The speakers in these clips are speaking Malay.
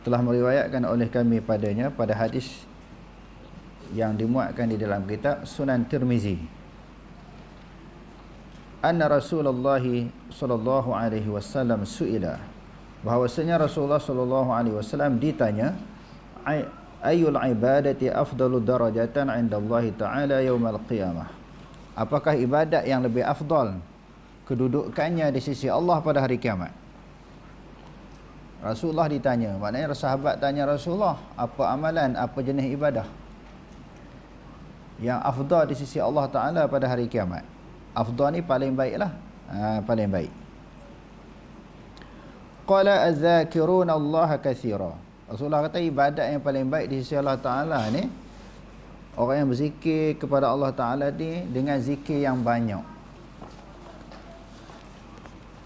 Telah meriwayatkan oleh kami padanya pada hadis yang dimuatkan di dalam kitab Sunan Tirmizi. Anna Rasulullah sallallahu alaihi wasallam suila bahwasanya Rasulullah sallallahu alaihi wasallam ditanya ayul ibadati afdalu darajatan 'inda Allah taala yaumil qiyamah? Apakah ibadat yang lebih afdal kedudukannya di sisi Allah pada hari kiamat Rasulullah ditanya maknanya sahabat tanya Rasulullah apa amalan apa jenis ibadah? Yang afdal di sisi Allah taala pada hari kiamat. Afdal ni paling baiklah ha, paling baik. Qala az-zakiruna Allah katsira Rasulullah kata ibadat yang paling baik di sisi Allah taala ni orang yang berzikir kepada Allah taala ni dengan zikir yang banyak.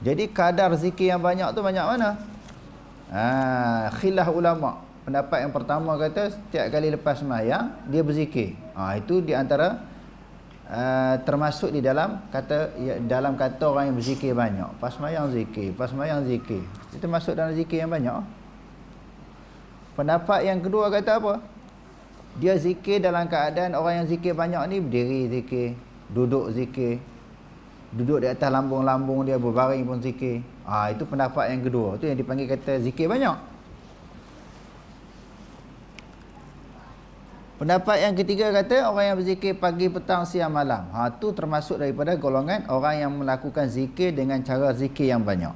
Jadi kadar zikir yang banyak tu banyak mana ha, khilaf ulama. Pendapat yang pertama kata setiap kali lepas sembahyang dia berzikir. Ha, itu di antara uh, termasuk di dalam kata ya, dalam kata orang yang berzikir banyak. Pas sembahyang zikir pas sembahyang zikir. Itu masuk dalam zikir yang banyak. Pendapat yang kedua kata apa? Dia zikir dalam keadaan orang yang zikir banyak ni berdiri zikir duduk zikir duduk di atas lambung-lambung dia berbaring pun zikir ah ha, itu pendapat yang kedua tu yang dipanggil kata zikir banyak Pendapat yang ketiga kata orang yang berzikir pagi, petang, siang, malam. Ha tu termasuk daripada golongan orang yang melakukan zikir dengan cara zikir yang banyak.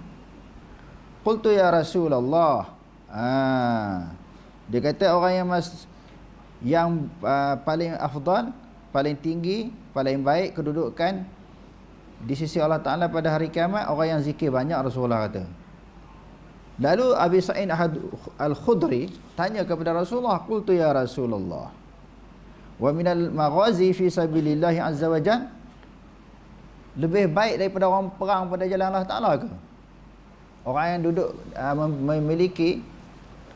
Qultu ya Rasulullah. Ha dia kata orang yang mas yang uh, paling afdal, paling tinggi, paling baik kedudukan di sisi Allah Taala pada hari kiamat orang yang zikir banyak Rasulullah kata. Lalu Abi Sa'id Al-Khudri tanya kepada Rasulullah, "Qultu ya Rasulullah, wa minal maghazi fi sabilillah azza wa jal? Lebih baik daripada orang perang pada jalan Allah Taala ke? Orang yang duduk uh, memiliki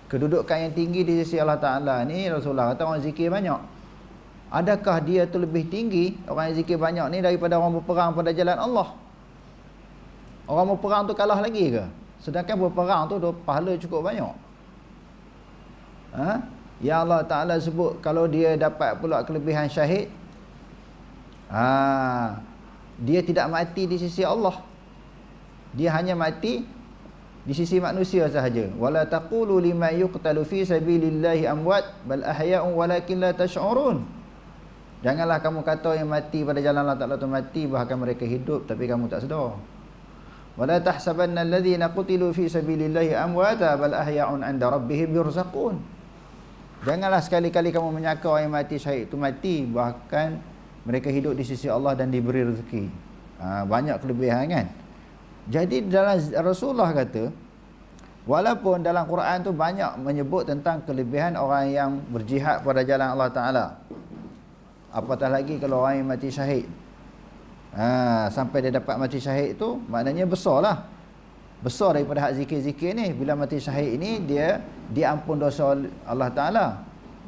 kedudukan yang tinggi di sisi Allah Taala ni Rasulullah kata orang zikir banyak adakah dia tu lebih tinggi? Orang yang zikir banyak ni daripada orang berperang pada jalan Allah. Orang berperang tu kalah lagi ke? Sedangkan berperang tu pahala cukup banyak. Ha? Ya Allah Ta'ala sebut kalau dia dapat pula kelebihan syahid ha, Dia tidak mati di sisi Allah. Dia hanya mati di sisi manusia sahaja. Wala taqulu lima yuqtalu fi sabilillahi amwat Bal ahya'un walakin la tash'urun Janganlah kamu kata yang mati pada jalan Allah Ta'ala tu mati Bahkan mereka hidup tapi kamu tak sedar Wala tahsabanna alladhina qutilu fi sabilillahi amwata Bal ahya'un anda rabbihim yurzaqun Janganlah sekali-kali kamu menyangka orang yang mati syahid itu mati bahkan mereka hidup di sisi Allah dan diberi rezeki. Ha, banyak kelebihan kan. Jadi dalam Rasulullah kata walaupun dalam Quran tu banyak menyebut tentang kelebihan orang yang berjihad pada jalan Allah Taala. Apatah lagi kalau orang yang mati syahid. Ha, sampai dia dapat mati syahid itu maknanya besarlah. Besar daripada hak zikir-zikir ni. Bila mati syahid ini dia diampun dosa Allah Taala.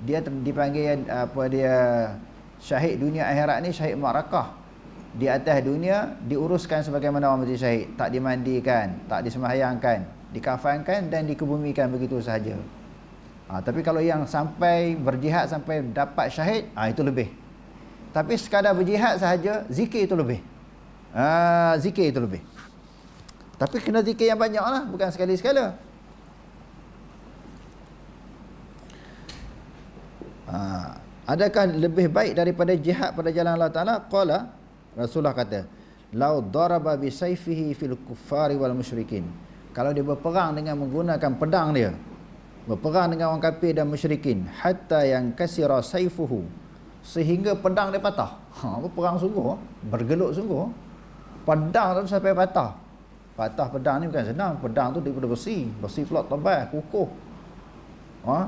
Dia dipanggil apa dia syahid dunia akhirat ni syahid marakah di atas dunia diuruskan sebagaimana orang mati syahid. Tak dimandikan tak disembahyangkan dikafankan dan dikebumikan begitu sahaja. Ha, tapi kalau yang sampai berjihad sampai dapat syahid ha, itu lebih tapi sekadar berjihad sahaja zikir itu lebih. Ha, zikir itu lebih. Tapi kena zikir yang banyak lah Bukan sekali-sekala. Ha. Adakah lebih baik daripada jihad pada jalan Allah Ta'ala? Qala Rasulullah kata Lau daraba bisayfihi fil kuffari wal musyrikin. Kalau dia berperang dengan menggunakan pedang dia Berperang dengan orang kafir dan musyrikin Hatta yang kasira sayfuhu Sehingga pedang dia patah ha, Berperang sungguh Bergelut sungguh Pedang tu sampai patah Patah pedang ni bukan senang. Pedang tu daripada besi. Besi pula tebal, kukuh. Ha?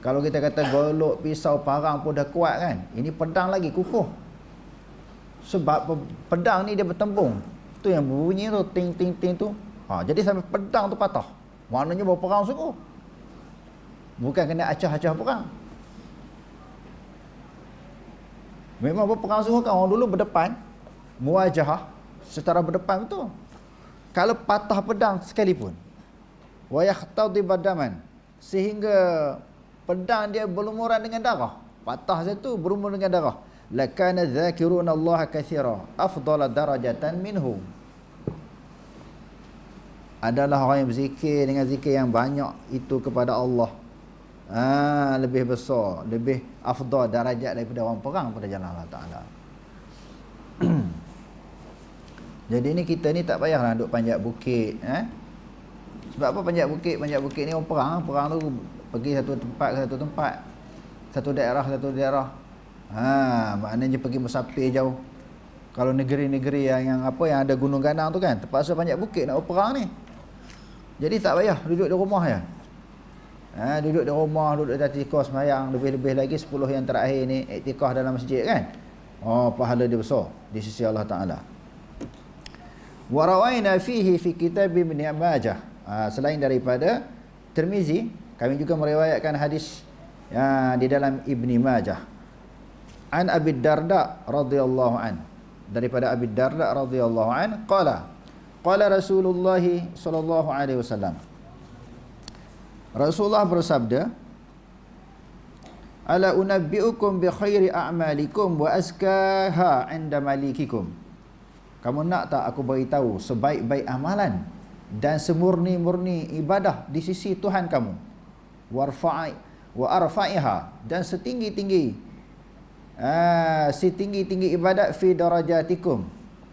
Kalau kita kata golok, pisau, parang pun dah kuat kan. Ini pedang lagi kukuh. Sebab pedang ni dia bertembung. Tu yang bunyi tu ting ting ting tu. Ha, jadi sampai pedang tu patah. Maknanya berperang sungguh. Bukan kena acah-acah perang. Memang berperang sungguh kan orang dulu berdepan. Muwajah secara berdepan betul. Kalau patah pedang sekalipun. Wa yahtadi badaman sehingga pedang dia berlumuran dengan darah patah satu berumur dengan darah lakana dzakirun Allah katsira afdala darajatan minhu adalah orang yang berzikir dengan zikir yang banyak itu kepada Allah ha, lebih besar lebih afdal darajat daripada orang perang pada jalan Allah Taala. Jadi ni kita ni tak payahlah duduk panjat bukit eh? sebab apa panjat bukit? Panjat bukit ni orang perang perang tu pergi satu tempat ke satu tempat. Satu daerah satu daerah. Ha maknanya pergi musafir jauh. Kalau negeri-negeri yang, yang apa yang ada gunung ganang tu kan terpaksa banyak bukit nak perang ni. Jadi tak payah duduk di rumah ya ha duduk di rumah duduk di tikar semayang lebih-lebih lagi 10 yang terakhir ni iktikaf dalam masjid kan oh pahala dia besar di sisi Allah taala wa rawaina fihi fi kitab ibn majah ha, selain daripada Tirmizi kami juga meriwayatkan hadis ya, di dalam Ibni Majah. An Abi Darda radhiyallahu an. Daripada Abi Darda radhiyallahu an qala qala Rasulullah sallallahu alaihi wasallam. Rasulullah bersabda Ala unabbiukum bi khairi a'malikum wa azkaha 'inda malikikum. Kamu nak tak aku beritahu sebaik-baik amalan dan semurni-murni ibadah di sisi Tuhan kamu? warfa'i wa arfa'iha dan setinggi-tinggi ah setinggi-tinggi ibadat fi darajatikum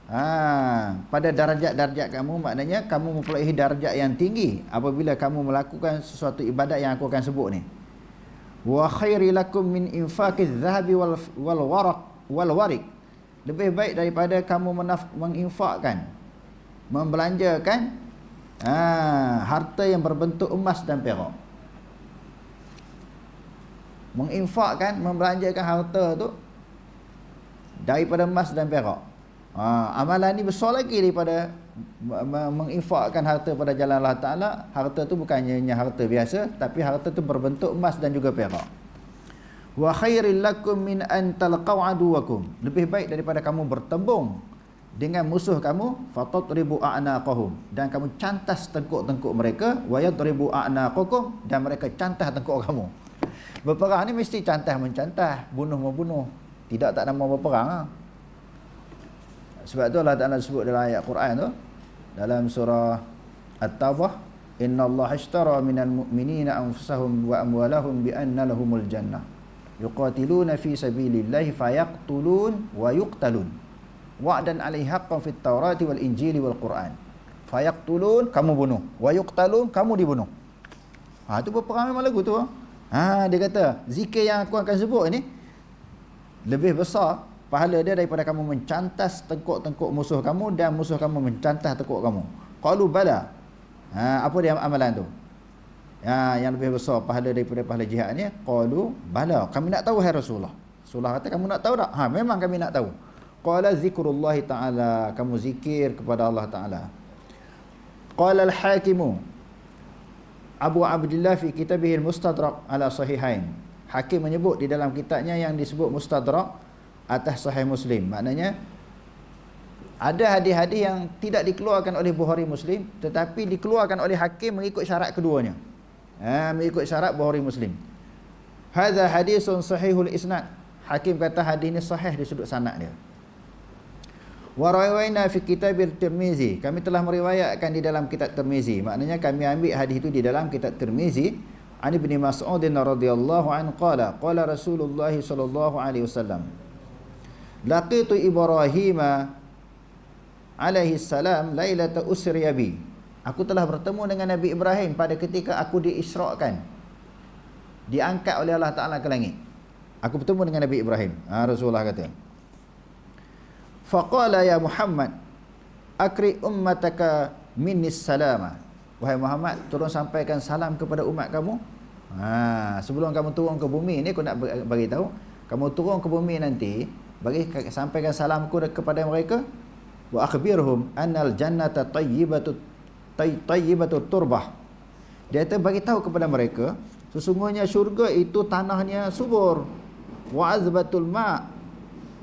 ah pada darajat-darajat kamu maknanya kamu mempunyai darajat yang tinggi apabila kamu melakukan sesuatu ibadat yang aku akan sebut ni. Wa khairi lakum min infaqiz zahabi wal wal waraq wal warik lebih baik daripada kamu menginfakkan membelanjakan ah harta yang berbentuk emas dan perak. Menginfakkan membelanjakan harta tu daripada emas dan perak. Ha, amalan ni besar lagi daripada menginfakkan harta pada jalan Allah Taala. Harta tu bukannya hanya harta biasa tapi harta tu berbentuk emas dan juga perak. Wa khairil lakum min an talqaw aduwakum. Lebih baik daripada kamu bertembung dengan musuh kamu fatatribu a'naqahum dan kamu cantas tengkuk-tengkuk mereka wa yadribu a'naqakum dan mereka cantas tengkuk kamu. Berperang ni mesti cantah mencantah, bunuh membunuh. Tidak tak nama berperang. Ha? Sebab tu Allah Ta'ala sebut dalam ayat Quran tu. Dalam surah At-Tawbah. Inna Allah ishtara minal mu'minina anfusahum wa amwalahum bi anna lahumul jannah. Yuqatiluna fi sabilillahi fayaqtulun wa yuqtalun. Wa'dan alaihi haqqan fit tawrati wal injili wal Quran. Fayaqtulun, kamu bunuh. Wa yuqtalun, kamu dibunuh. Ha, tu berperang memang lagu tu. Ha, dia kata, zikir yang aku akan sebut ni lebih besar pahala dia daripada kamu mencantas tengkuk-tengkuk musuh kamu dan musuh kamu mencantas tengkuk kamu. Qalu bala. Ha, apa dia amalan tu? Ha, yang lebih besar pahala daripada pahala jihad ni? Qalu bala. Kami nak tahu hai Rasulullah. Rasulullah kata kamu nak tahu tak? Ha, memang kami nak tahu. Qala zikrullah taala, kamu zikir kepada Allah taala. Qala al-hakimu Abu Abdullah fi kitabih al-Mustadrak ala sahihain. Hakim menyebut di dalam kitabnya yang disebut Mustadrak atas sahih Muslim. Maknanya ada hadis-hadis yang tidak dikeluarkan oleh Bukhari Muslim tetapi dikeluarkan oleh hakim mengikut syarat keduanya. Ha, mengikut syarat Bukhari Muslim. Hadza hadisun sahihul isnad. Hakim kata hadis ini sahih di sudut sanad dia. Wa rawaina fi kitab Tirmizi. Kami telah meriwayatkan di dalam kitab Tirmizi. Maknanya kami ambil hadis itu di dalam kitab Tirmizi. An Ibn Mas'ud radhiyallahu an qala qala Rasulullah sallallahu alaihi wasallam Laqitu Ibrahim alaihi salam lailata usri bi. Aku telah bertemu dengan Nabi Ibrahim pada ketika aku diisrakan. Diangkat oleh Allah Taala ke langit. Aku bertemu dengan Nabi Ibrahim. Ha, Rasulullah kata. Faqala ya Muhammad akri ummataka minnis salama. Wahai Muhammad, tolong sampaikan salam kepada umat kamu Ha, sebelum kamu turun ke bumi ni aku nak bagi tahu, kamu turun ke bumi nanti, bagi sampaikan salamku kepada mereka wa akhbirhum annal jannata tayyibatu tayyibatu turbah. Dia kata bagi tahu kepada mereka, sesungguhnya syurga itu tanahnya subur. Wa azbatul ma.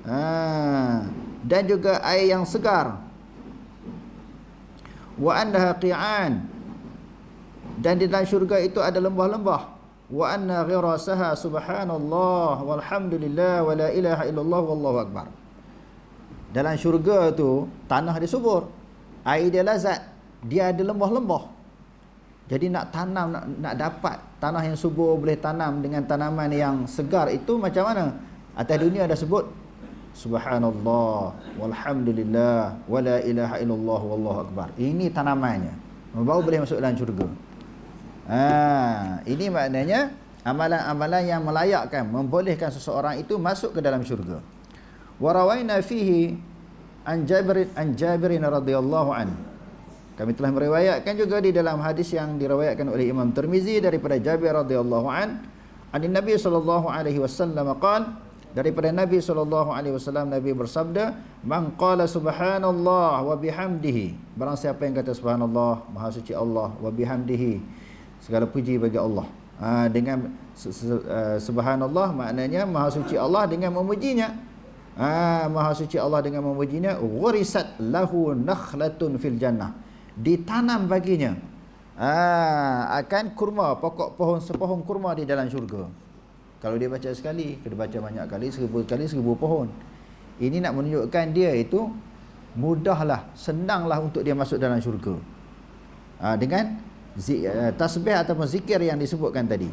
Ha, dan juga air yang segar. Wa annaha qi'an. Dan di dalam syurga itu ada lembah-lembah wa anna ghirasaha subhanallah walhamdulillah wa la ilaha illallah wallahu akbar. Dalam syurga tu tanah dia subur. Air dia lazat. Dia ada lembah-lembah. Jadi nak tanam nak, nak dapat tanah yang subur boleh tanam dengan tanaman yang segar itu macam mana? Atas dunia ada sebut subhanallah walhamdulillah wa la ilaha illallah wallahu akbar. Ini tanamannya. Baru boleh masuk dalam syurga Ha, ini maknanya amalan-amalan yang melayakkan membolehkan seseorang itu masuk ke dalam syurga. Wa rawaina fihi an Jabir an Jabir radhiyallahu an. Kami telah meriwayatkan juga di dalam hadis yang diriwayatkan oleh Imam Tirmizi daripada Jabir radhiyallahu an, an Nabi sallallahu alaihi wasallam qaal daripada Nabi sallallahu alaihi wasallam Nabi bersabda, "Man qala subhanallah wa bihamdihi." Barang siapa yang kata subhanallah, maha suci Allah wa bihamdihi segala puji bagi Allah. Ha, dengan uh, subhanallah maknanya maha suci Allah dengan memujinya. Ha, maha suci Allah dengan memujinya ghurisat lahu nakhlatun fil jannah. Ditanam baginya. Ha, akan kurma pokok pohon sepohon kurma di dalam syurga. Kalau dia baca sekali dia baca banyak kali seribu kali seribu pohon. Ini nak menunjukkan dia itu mudahlah senanglah untuk dia masuk dalam syurga. Ha, dengan Eh, tasbih ataupun zikir yang disebutkan tadi.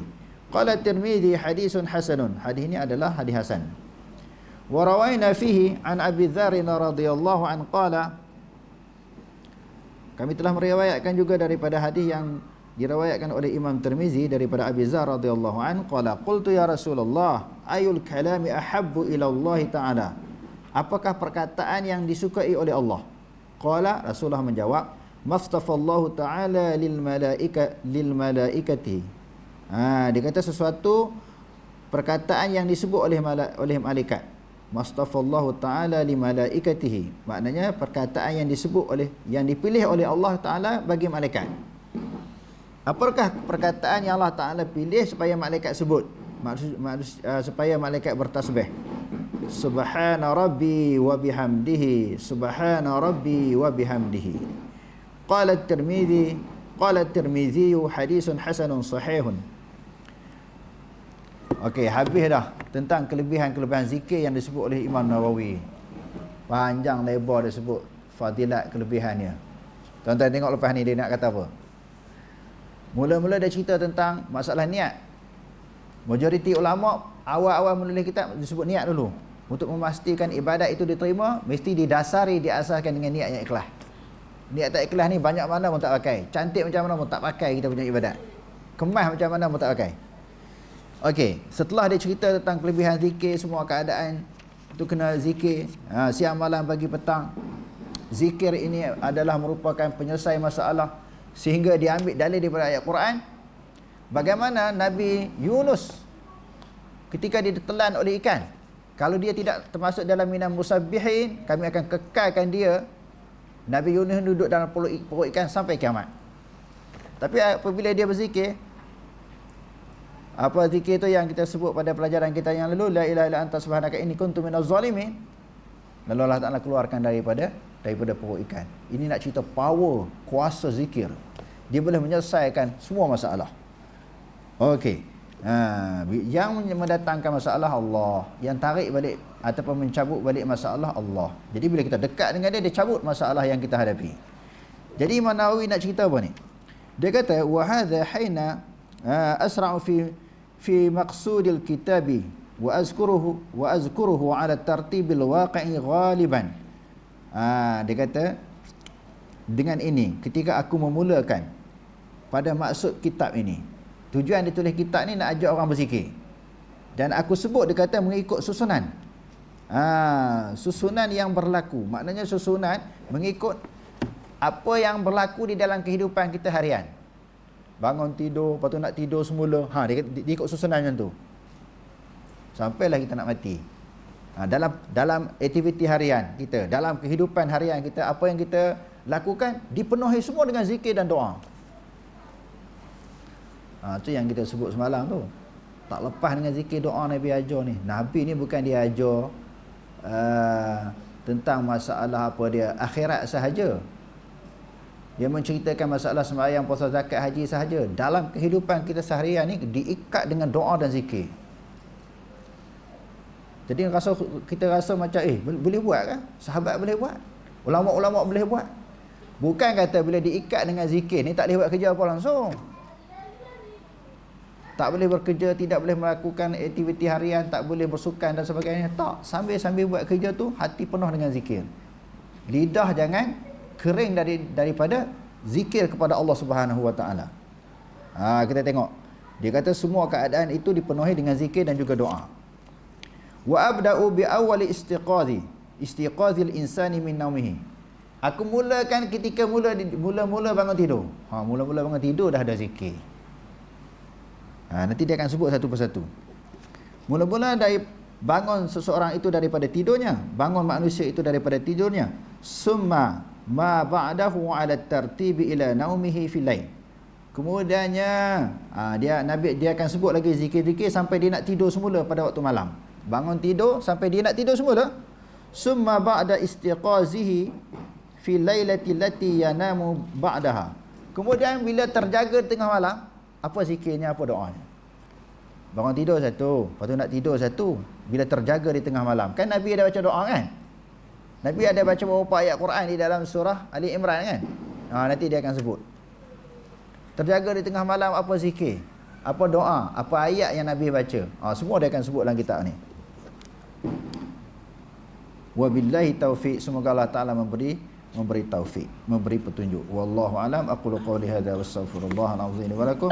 Qala Tirmizi hadisun hasanun. Hadis ini adalah hadis hasan. Wa rawaina fihi an Abi Dzar radhiyallahu an qala Kami telah meriwayatkan juga daripada hadis yang diriwayatkan oleh Imam Tirmizi daripada Abi Dzar radhiyallahu an qala qultu ya Rasulullah ayul kalami ahabbu ila Allah taala. Apakah perkataan yang disukai oleh Allah? Qala Rasulullah menjawab mastafallahu taala lil malaika lil malaikati. Ha dia kata sesuatu perkataan yang disebut oleh mala, oleh malaikat. Mastafallahu taala li malaikatihi. Maknanya perkataan yang disebut oleh yang dipilih oleh Allah taala bagi malaikat. Apakah perkataan yang Allah taala pilih supaya malaikat sebut? Maksud, maksud uh, supaya malaikat bertasbih. Subhana rabbi wa bihamdihi. Subhana rabbi wa bihamdihi Qala Tirmizi Qala Tirmizi hadisun hasanun sahihun Okey, habis dah tentang kelebihan-kelebihan zikir yang disebut oleh Imam Nawawi. Panjang lebar dia sebut fadilat kelebihannya. Tuan-tuan tengok lepas ni dia nak kata apa. Mula-mula dia cerita tentang masalah niat. Majoriti ulama awal-awal menulis kitab disebut niat dulu. Untuk memastikan ibadat itu diterima, mesti didasari diasaskan dengan niat yang ikhlas. Niat tak ikhlas ni banyak mana pun tak pakai. Cantik macam mana pun tak pakai kita punya ibadat. Kemas macam mana pun tak pakai. Okey, setelah dia cerita tentang kelebihan zikir semua keadaan itu kena zikir ha, siang malam pagi petang. Zikir ini adalah merupakan penyelesai masalah sehingga diambil dalil daripada ayat Quran. Bagaimana Nabi Yunus ketika dia ditelan oleh ikan, kalau dia tidak termasuk dalam minam musabbihin, kami akan kekalkan dia Nabi Yunus duduk dalam perut ikan sampai kiamat. Tapi apabila dia berzikir, apa zikir itu yang kita sebut pada pelajaran kita yang lalu, la ilaha illa anta subhanaka inni kuntu minaz zalimin. Lalu Allah Taala keluarkan daripada daripada perut ikan. Ini nak cerita power kuasa zikir. Dia boleh menyelesaikan semua masalah. Okey. Ha, yang mendatangkan masalah Allah, yang tarik balik ataupun mencabut balik masalah Allah. Jadi bila kita dekat dengan dia dia cabut masalah yang kita hadapi. Jadi Imam Nawawi nak cerita apa ni? Dia kata wa hadha haina ha, asra'u fi fi maqsudil kitabi wa azkuruhu wa azkuruhu ala tartibil waqi'i ghaliban. Ha, dia kata dengan ini ketika aku memulakan pada maksud kitab ini Tujuan dia tulis kitab ni nak ajak orang berzikir. Dan aku sebut dia kata mengikut susunan. Ha, susunan yang berlaku. Maknanya susunan mengikut apa yang berlaku di dalam kehidupan kita harian. bangun tidur, lepas tu nak tidur semula. Ha, dia, dia, dia ikut susunan macam tu. Sampailah kita nak mati. Ha, dalam dalam aktiviti harian kita, dalam kehidupan harian kita, apa yang kita lakukan dipenuhi semua dengan zikir dan doa. Ha, tu yang kita sebut semalam tu. Tak lepas dengan zikir doa Nabi ajar ni. Nabi ni bukan dia ajar uh, tentang masalah apa dia akhirat sahaja. Dia menceritakan masalah sembahyang, puasa, zakat, haji sahaja. Dalam kehidupan kita seharian ni diikat dengan doa dan zikir. Jadi rasa kita rasa macam eh boleh buat kan? Sahabat boleh buat. Ulama-ulama boleh buat. Bukan kata bila diikat dengan zikir ni tak boleh buat kerja apa langsung tak boleh bekerja, tidak boleh melakukan aktiviti harian, tak boleh bersukan dan sebagainya. Tak, sambil-sambil buat kerja tu hati penuh dengan zikir. Lidah jangan kering dari daripada zikir kepada Allah Subhanahu Wa Taala. Ha, kita tengok. Dia kata semua keadaan itu dipenuhi dengan zikir dan juga doa. Wa abda'u bi awwali istiqazi, istiqazil insani min naumihi. Aku mulakan ketika mula mula-mula bangun tidur. Ha, mula-mula bangun tidur dah ada zikir. Ha, nanti dia akan sebut satu persatu. Mula-mula dari bangun seseorang itu daripada tidurnya, bangun manusia itu daripada tidurnya, summa ma ba'dahu 'ala tartibi ila naumihi fil lail. Kemudiannya ha, dia Nabi dia akan sebut lagi zikir-zikir sampai dia nak tidur semula pada waktu malam. Bangun tidur sampai dia nak tidur semula. Summa ba'da istiqazihi fi lailati allati yanamu ba'daha. Kemudian bila terjaga tengah malam, apa zikirnya, apa doanya? Bangun tidur satu, lepas tu nak tidur satu. Bila terjaga di tengah malam. Kan Nabi ada baca doa kan? Nabi ada baca beberapa ayat Quran di dalam surah Ali Imran kan? Ha, nanti dia akan sebut. Terjaga di tengah malam apa zikir? Apa doa? Apa ayat yang Nabi baca? Ha, semua dia akan sebut dalam kitab ni. Wabillahi taufiq. Semoga Allah Ta'ala memberi memberi taufik, memberi petunjuk. Wallahu alam aqulu qawli hadza wastaghfirullah alazim wa lakum.